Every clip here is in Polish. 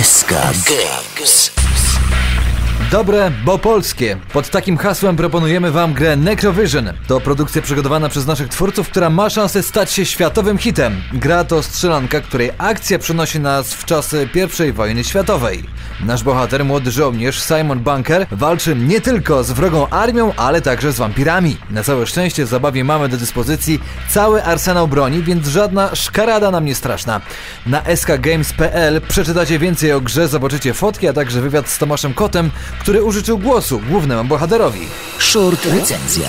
SK Games. Dobre, bo polskie. Pod takim hasłem proponujemy Wam grę Necrovision. To produkcja przygotowana przez naszych twórców, która ma szansę stać się światowym hitem. Gra to strzelanka, której akcja przenosi nas w czasy I wojny światowej. Nasz bohater, młody żołnierz Simon Bunker, walczy nie tylko z wrogą armią, ale także z wampirami. Na całe szczęście w zabawie mamy do dyspozycji cały arsenał broni, więc żadna szkarada nam nie straszna. Na skgames.pl przeczytacie więcej o grze, zobaczycie fotki, a także wywiad z Tomaszem Kotem, który użyczył głosu głównemu bohaterowi. Short recenzja.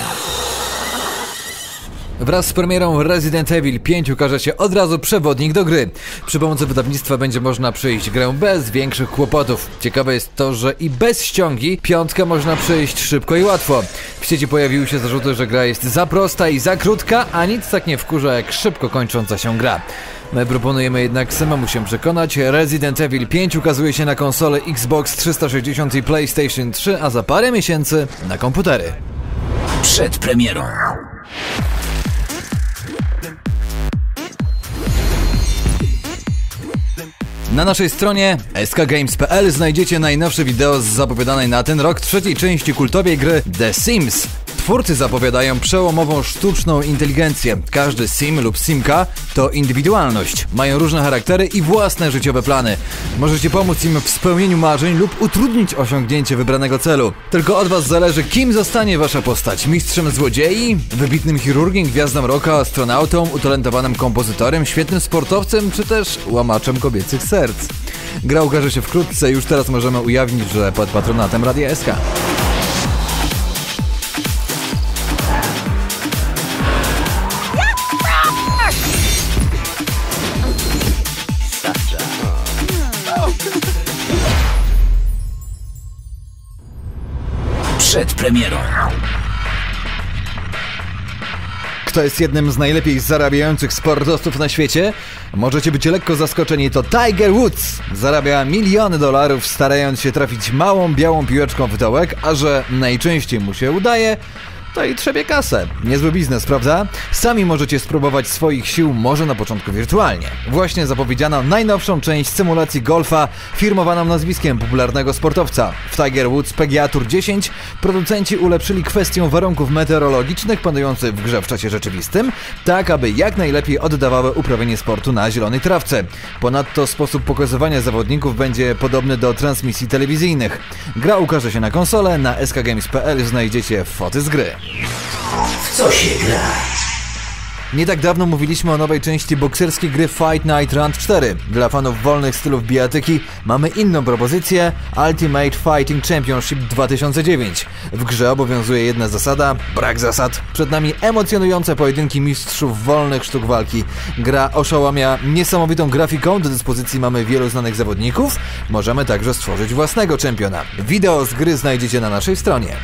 Wraz z premierą Resident Evil 5 ukaże się od razu przewodnik do gry. Przy pomocy wydawnictwa będzie można przejść grę bez większych kłopotów. Ciekawe jest to, że i bez ściągi piątkę można przejść szybko i łatwo. W sieci pojawiły się zarzuty, że gra jest za prosta i za krótka, a nic tak nie wkurza jak szybko kończąca się gra. My proponujemy jednak samemu się przekonać. Resident Evil 5 ukazuje się na konsole Xbox 360 i PlayStation 3, a za parę miesięcy na komputery. Przed premierą. Na naszej stronie skgames.pl znajdziecie najnowsze wideo z zapowiadanej na ten rok trzeciej części kultowej gry The Sims. Twórcy zapowiadają przełomową sztuczną inteligencję. Każdy sim lub simka to indywidualność. Mają różne charaktery i własne życiowe plany. Możecie pomóc im w spełnieniu marzeń lub utrudnić osiągnięcie wybranego celu. Tylko od Was zależy, kim zostanie Wasza postać. Mistrzem złodziei, wybitnym chirurgiem, gwiazdą rocka, astronautą, utalentowanym kompozytorem, świetnym sportowcem, czy też łamaczem kobiecych serc. Gra ukaże się wkrótce, już teraz możemy ujawnić, że pod patronatem Radia SK. Przed premierą. Kto jest jednym z najlepiej zarabiających sportowców na świecie? Możecie być lekko zaskoczeni, to Tiger Woods. Zarabia miliony dolarów starając się trafić małą białą piłeczką w dołek, a że najczęściej mu się udaje, to i trzebie kasę. Niezły biznes, prawda? Sami możecie spróbować swoich sił może na początku wirtualnie. Właśnie zapowiedziano najnowszą część symulacji golfa firmowaną nazwiskiem popularnego sportowca. W Tiger Woods PGA Tour 10 producenci ulepszyli kwestię warunków meteorologicznych panujących w grze w czasie rzeczywistym, tak aby jak najlepiej oddawały uprawianie sportu na zielonej trawce. Ponadto sposób pokazywania zawodników będzie podobny do transmisji telewizyjnych. Gra ukaże się na konsolę, na skgames.pl znajdziecie foty z gry. W co się gra? Nie tak dawno mówiliśmy o nowej części bokserskiej gry Fight Night Run 4. Dla fanów wolnych stylów bijatyki mamy inną propozycję Ultimate Fighting Championship 2009. W grze obowiązuje jedna zasada, brak zasad. Przed nami emocjonujące pojedynki mistrzów wolnych sztuk walki. Gra oszałamia niesamowitą grafiką, do dyspozycji mamy wielu znanych zawodników. Możemy także stworzyć własnego czempiona. Wideo z gry znajdziecie na naszej stronie.